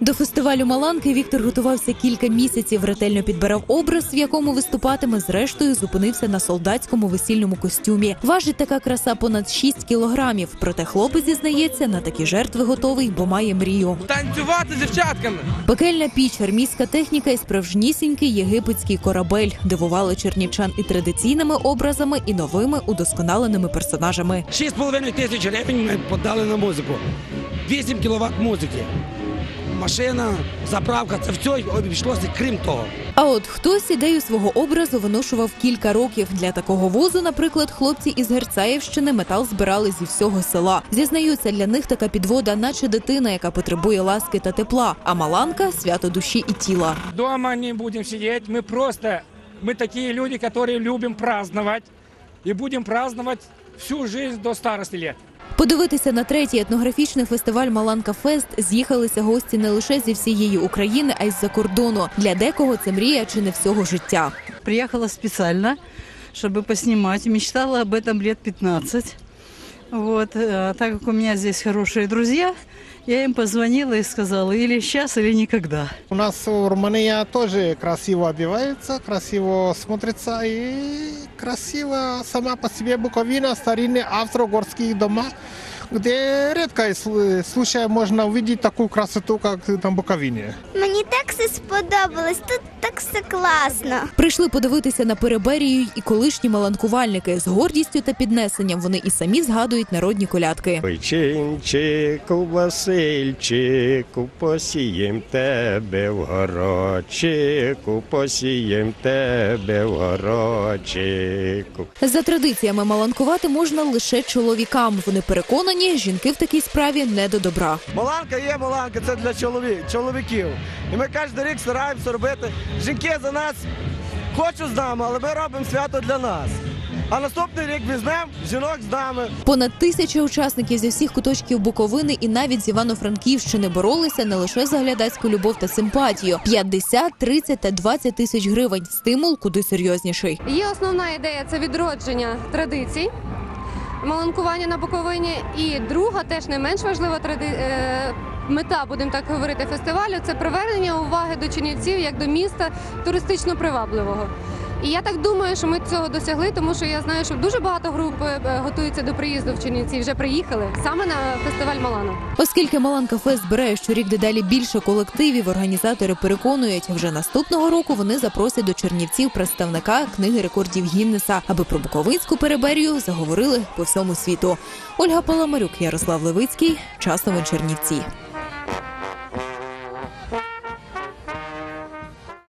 До фестивалю Маланки Віктор готувався кілька місяців, ретельно підбирав образ, в якому виступатиме. Зрештою, зупинився на солдатському весільному костюмі. Важить така краса понад 6 кілограмів. Проте хлопець зізнається, на такі жертви готовий, бо має мрію. Танцювати з дівчатками. Пекельна піч, армійська техніка і справжнісінький єгипетський корабель дивували чернівчан і традиційними образами, і новими удосконаленими персонажами. 6,5 тисяч гривень ми подали на музику. 8 кіловат музики Машина, заправка, це все обійшлося крім того. А от хтось ідею свого образу виношував кілька років. Для такого возу, наприклад, хлопці із Герцаївщини метал збирали зі всього села. Зізнаються, для них така підвода, наче дитина, яка потребує ласки та тепла. А маланка свято душі і тіла. Дома не будем сидеть, мы просто, мы такие люди, которые любим праздновать и будем праздновать всю жизнь до старости лет. Подивитися на третій етнографічний фестиваль Маланка Фест з'їхалися гості не лише зі всієї України, а й з-за кордону. Для декого це мрія чи не всього життя. Приїхала спеціально, щоб поснімати. Мечтала об этом лет 15. Вот. А так как у меня здесь хорошие друзья, я им позвонила и сказала, или сейчас, или никогда. У нас в Румынии тоже красиво одевается, красиво смотрится и красиво сама по себе Буковина, старинные австро-угорские дома, где редко сл- случае можно увидеть такую красоту, как на Буковине. Мені так все сподобалось. Тут так все класно. Прийшли подивитися на переберію і колишні маланкувальники з гордістю та піднесенням. Вони і самі згадують народні колядки. Ой, Чинчику, Васильчику, посієм тебе в горочику, посієм тебе в горочику. За традиціями маланкувати можна лише чоловікам. Вони переконані, жінки в такій справі не до добра. Маланка є маланка, це для чоловік, чоловіків. І ми кожен рік стараємося робити. Жінки за нас хочуть з нами, але ми робимо свято для нас. А наступний рік візьмемо жінок з нами. Понад тисяча учасників зі всіх куточків Буковини і навіть з Івано-Франківщини боролися не лише за глядацьку любов та симпатію: 50, 30 та 20 тисяч гривень. Стимул куди серйозніший. Є основна ідея це відродження традицій. Маланкування на Буковині. І друга, теж не менш важлива тради... е, мета, будемо так говорити, фестивалю це привернення уваги до чинівців як до міста туристично привабливого. І я так думаю, що ми цього досягли, тому що я знаю, що дуже багато груп е, готуються до приїзду в Чернівці, вже приїхали саме на фестиваль Малана. Оскільки Маланка Фест збирає щорік дедалі більше колективів, організатори переконують, вже наступного року вони запросять до Чернівців представника книги рекордів Гіннеса, аби про Буковинську переберію заговорили по всьому світу. Ольга Паламарюк, Ярослав Левицький, час новин Чернівці.